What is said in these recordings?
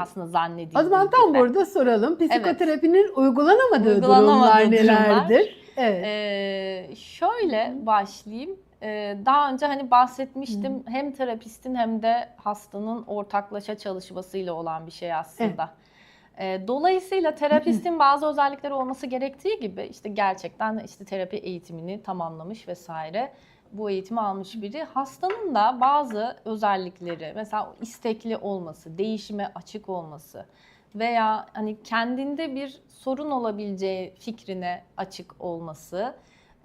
aslında zannedildiği O zaman tam gibi. burada soralım. Psikoterapinin uygulanamadığı durumlar Uygulanamadığı nelerdir? Evet. Ee, şöyle başlayayım. Ee, daha önce hani bahsetmiştim hem terapistin hem de hastanın ortaklaşa çalışmasıyla olan bir şey aslında. Ee, dolayısıyla terapistin bazı özellikleri olması gerektiği gibi işte gerçekten işte terapi eğitimini tamamlamış vesaire bu eğitimi almış biri. Hastanın da bazı özellikleri mesela istekli olması, değişime açık olması veya hani kendinde bir sorun olabileceği fikrine açık olması,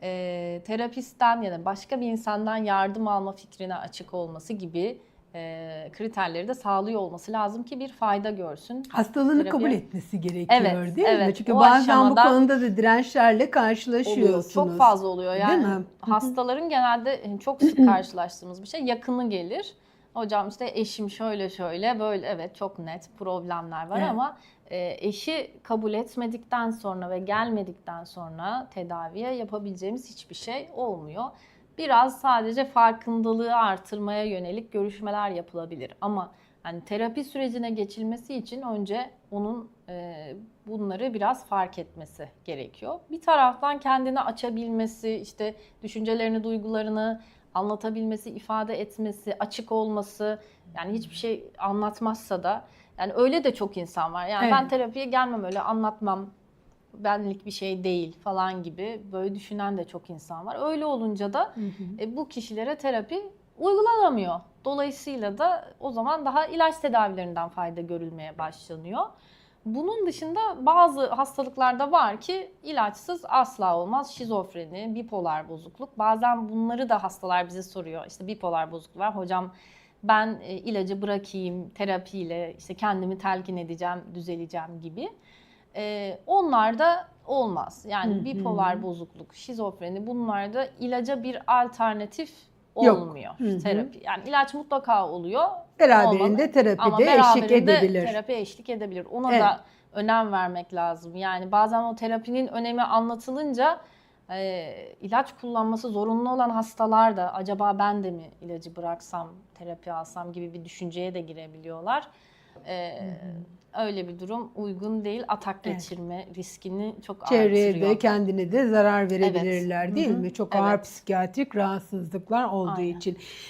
e, terapistten ya da başka bir insandan yardım alma fikrine açık olması gibi e, kriterleri de sağlıyor olması lazım ki bir fayda görsün. Hastalığını terapi- kabul etmesi gerekiyor Evet, değil mi? evet. Çünkü O bazen bu konuda da dirençlerle oluyor. karşılaşıyorsunuz. Çok fazla oluyor. Yani Değil mi? hastaların genelde hani çok sık karşılaştığımız bir şey yakını gelir. Hocam işte eşim şöyle şöyle böyle evet çok net problemler var Evet. ama e, eşi kabul etmedikten sonra ve gelmedikten sonra tedaviye yapabileceğimiz hiçbir şey olmuyor. Biraz sadece farkındalığı artırmaya yönelik görüşmeler yapılabilir ama hani terapi sürecine geçilmesi için önce onun e, bunları biraz fark etmesi gerekiyor. Bir taraftan kendini açabilmesi, işte düşüncelerini, duygularını anlatabilmesi, ifade etmesi, açık olması, yani hiçbir şey anlatmazsa da yani öyle de çok insan var. Yani ben Evet. terapiye gelmem öyle anlatmam benlik bir şey değil falan gibi böyle düşünen de çok insan var. Öyle olunca da Hı hı. e, bu kişilere terapi uygulanamıyor. Dolayısıyla da o zaman daha ilaç tedavilerinden fayda görülmeye başlanıyor. Bunun dışında bazı hastalıklarda var ki ilaçsız asla olmaz. Şizofreni, bipolar bozukluk. Bazen bunları da hastalar bize soruyor. İşte bipolar bozukluk var. Hocam ben e, ilacı bırakayım terapiyle işte kendimi telkin edeceğim, düzeleceğim gibi. E, onlar da olmaz. Yani Hı hı. bipolar bozukluk, şizofreni bunlarda ilaca bir alternatif Yok. olmuyor hı. terapi. Yani ilaç mutlaka oluyor. Beraberinde olmalı. Ama terapide eşlik edebilir. terapi eşlik edebilir. Ona Evet. da önem vermek lazım. Yani bazen o terapinin önemi anlatılınca e, ilaç kullanması zorunlu olan hastalar da acaba ben de mi ilacı bıraksam, terapi alsam gibi bir düşünceye de girebiliyorlar. E, öyle bir durum uygun değil. Atak Evet. geçirme riskini çok Çevreye artırıyor. de kendine de zarar verebilirler Evet. değil Hı hı. mi? Çok ağır Evet. psikiyatrik rahatsızlıklar olduğu Aynen. için.